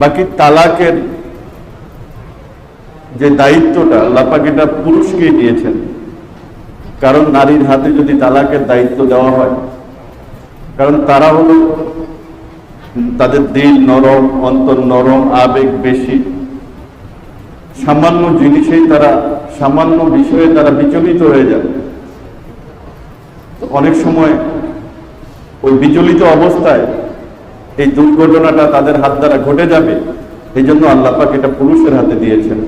বাকি তালাকের যে দায়িত্বটা, আল্লাপাক এটা পুরুষকে দিয়েছেন। কারণ নারীর হাতে যদি তালাকের দায়িত্ব দেওয়া হয়, কারণ তারা হলো তাদের দিল নরম, অন্তর নরম, আবেগ বেশি। সামান্য জিনিসেই তারা, সামান্য বিষয়ে তারা বিচলিত হয়ে যায়। অনেক সময় ওই বিচলিত অবস্থায় এই দুর্ঘটনাটা তাদের হাত দ্বারা ঘটে যাবে, এই জন্য আল্লাপাক এটা পুরুষের হাতে দিয়েছেন।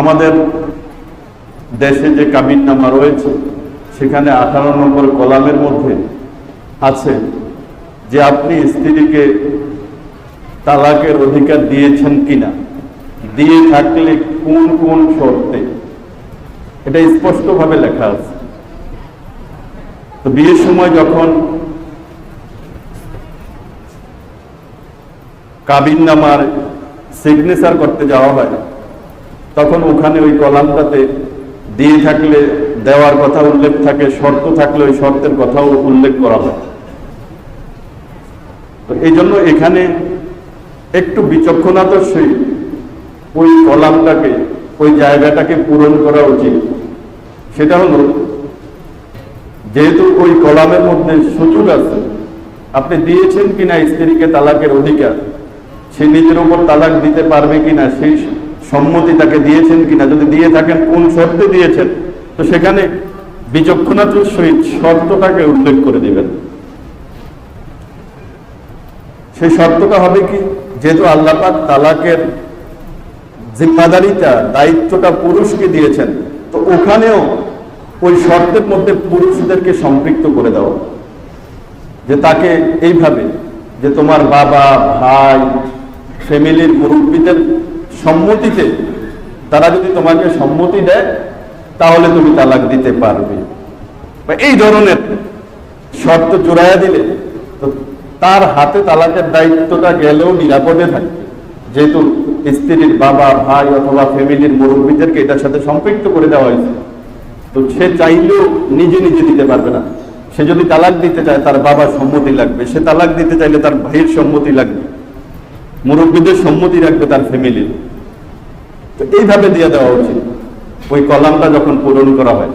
আমাদের দেশে যে কাবিন নামা রয়েছে, সেখানে আঠারো নম্বর কলামের মধ্যে আছে যে আপনি স্ত্রীকে তালাকের অধিকার দিয়েছেন কিনা, দিয়ে থাকলে কোন কোন শর্তে? এটা স্পষ্টভাবে লেখা আছে। তো বিয়ের সময় যখন কাবিন নামার সিগনেচার করতে যাওয়া হয়, তখন ওখানে ওই কলামটাতে দিয়ে থাকলে, দেওয়ার কথা উল্লেখ থাকে, শর্ত থাকলে ওই শর্তের কথাও উল্লেখ করা হয়। তো এই জন্য এখানে একটু বিচক্ষণতার সহিত ওই কলামটাকে, ওই জায়গাটাকে পূরণ করা উচিত। সেটা হলো যেহেতু ওই কলামের মধ্যে সুযোগ আছে, আপনি দিয়েছেন কিনা স্ত্রীকে তালাকের অধিকার, সে নিজের উপর তালাক দিতে পারবে কিনা সেই সম্মতি তাকে দিয়েছেন কিনা, যদি দিয়ে থাকেন, কোন শর্তে দিয়েছেন, তো সেখানে বিচক্ষণতার সহিত শর্তটাকে উল্লেখ করে দিবেন। সেই শর্তটা হবে কি, যেহেতু আল্লাপাক তালাকের জিম্মাদারিটা, দায়িত্বটা পুরুষকে দিয়েছেন, তো ওখানেও ওই শর্তের মধ্যে পুরুষদেরকে সম্পৃক্ত করে দেওয়া যে তাকে এইভাবে যে তোমার বাবা, ভাই, ফ্যামিলির মুরব্বীদের সম্মতিতে তারা যদি তোমাকে সম্মতি দেয়, তাহলে তুমি তালাক দিতে পারবে। এই ধরনের শর্ত জোড়াইয়া দিলে তো তার হাতে তালাকের দায়িত্বটা গেলেও নিরাপদে থাকবে। যেহেতু স্ত্রীর বাবা, ভাই অথবা ফ্যামিলির মুরব্বীদেরকে এটার সাথে সম্পৃক্ত করে দেওয়া হয়েছে। তো সে চাইলেও নিজে নিজে দিতে পারবে না। সে যদি তালাক দিতে চায়, তার বাবার সম্মতি লাগবে। সে তালাক দিতে চাইলে তার ভাইয়ের সম্মতি লাগবে। মুরব্বীদের সম্মতি রাখবে তার ফ্যামিলির তো এইভাবে দিয়ে দেওয়া উচিত। ওই কলামটা যখন পূরণ করা হয়